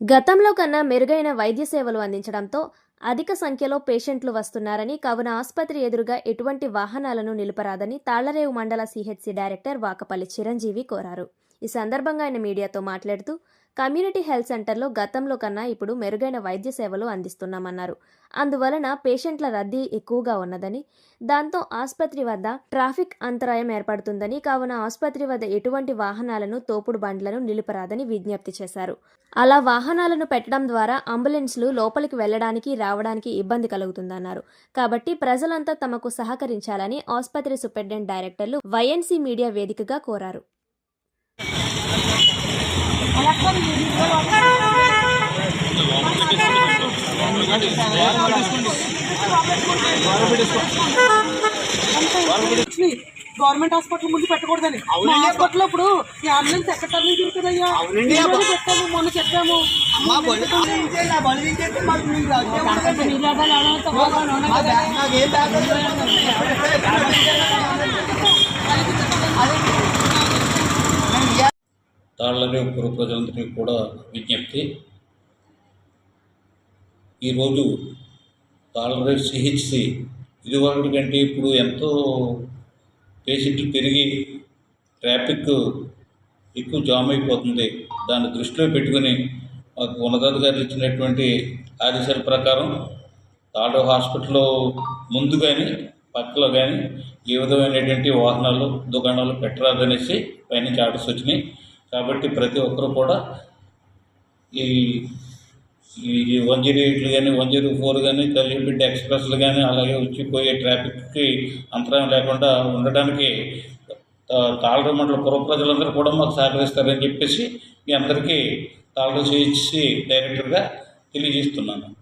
గతంలో కన్నా మెరుగైన వైద్య సేవలు అందించడంతో అధిక సంఖ్యలో పేషెంట్లు వస్తున్నారని కావున ఆసుపత్రి ఎదురుగా ఎటువంటి వాహనాలను నిలుపరాదని తాళ్ళరేవు మండల సిహెచ్సి డైరెక్టర్ వాకపల్లి చిరంజీవి కోరారు. ఈ సందర్భంగా ఆయన మీడియాతో మాట్లాడుతూ కమ్యూనిటీ హెల్త్ సెంటర్లో గతంలో కన్నా ఇప్పుడు మెరుగైన వైద్య సేవలు అందిస్తున్నామన్నారు. అందువలన పేషెంట్ల రద్దీ ఎక్కువగా ఉన్నదని దాంతో ఆసుపత్రి వద్ద ట్రాఫిక్ అంతరాయం ఏర్పడుతుందని కావున ఆసుపత్రి వద్ద ఎటువంటి వాహనాలను తోపుడు బండ్లను నిలుపరాదని విజ్ఞప్తి చేశారు. అలా వాహనాలను పెట్టడం ద్వారా అంబులెన్స్లు లోపలికి వెళ్ళడానికి రావడానికి ఇబ్బంది కలుగుతుందన్నారు. కాబట్టి ప్రజలంతా తమకు సహకరించాలని ఆసుపత్రి సూపరింటెండెంట్ డైరెక్టర్లు వైఎన్సీ మీడియా వేదికగా కోరారు. గవర్నమెంట్ హాస్పిటల్ ముందు పెట్టకూడదని. మా హాస్పిటల్ ఇప్పుడు ఈ అంబులెన్స్ ఎక్కడ రోజు అబ్బా. పెట్టాము మొన్న చెప్పాము. అమ్మా పుర ప్రజలందరికీ కూడా విజ్ఞప్తి. ఈరోజు తాళ్ళరేవు సిహెచ్సి ఇదివరకు కంటే ఇప్పుడు ఎంతో పేషెంట్లు పెరిగి ట్రాఫిక్ ఎక్కువ జామ్ అయిపోతుంది. దాన్ని దృష్టిలో పెట్టుకుని మాకు ఉన్నతాధికారులు ఇచ్చినటువంటి ఆదేశాల ప్రకారం తాళరేవు హాస్పిటల్లో ముందు కానీ పక్కలో కానీ ఏ విధమైనటువంటి వాహనాలు దుకాణాలు పెట్టరాదనేసి పైనుంచి ఆర్డర్స్ వచ్చినాయి. కాబట్టి ప్రతి ఒక్కరు కూడా ఈ ఈ వన్ జీరో ఎయిట్లు కానీ వన్ జీరో ఫోర్ కానీ కలిపిడ్డ ఎక్స్ప్రెస్లు కానీ అలాగే వచ్చిపోయే ట్రాఫిక్కి అంతరాయం లేకుండా ఉండడానికి తాళరు మండల పుర ప్రజలందరూ కూడా మాకు సహకరిస్తారని చెప్పేసి మీ అందరికీ తాళరు చేయించి డైరెక్టర్గా తెలియజేస్తున్నాను.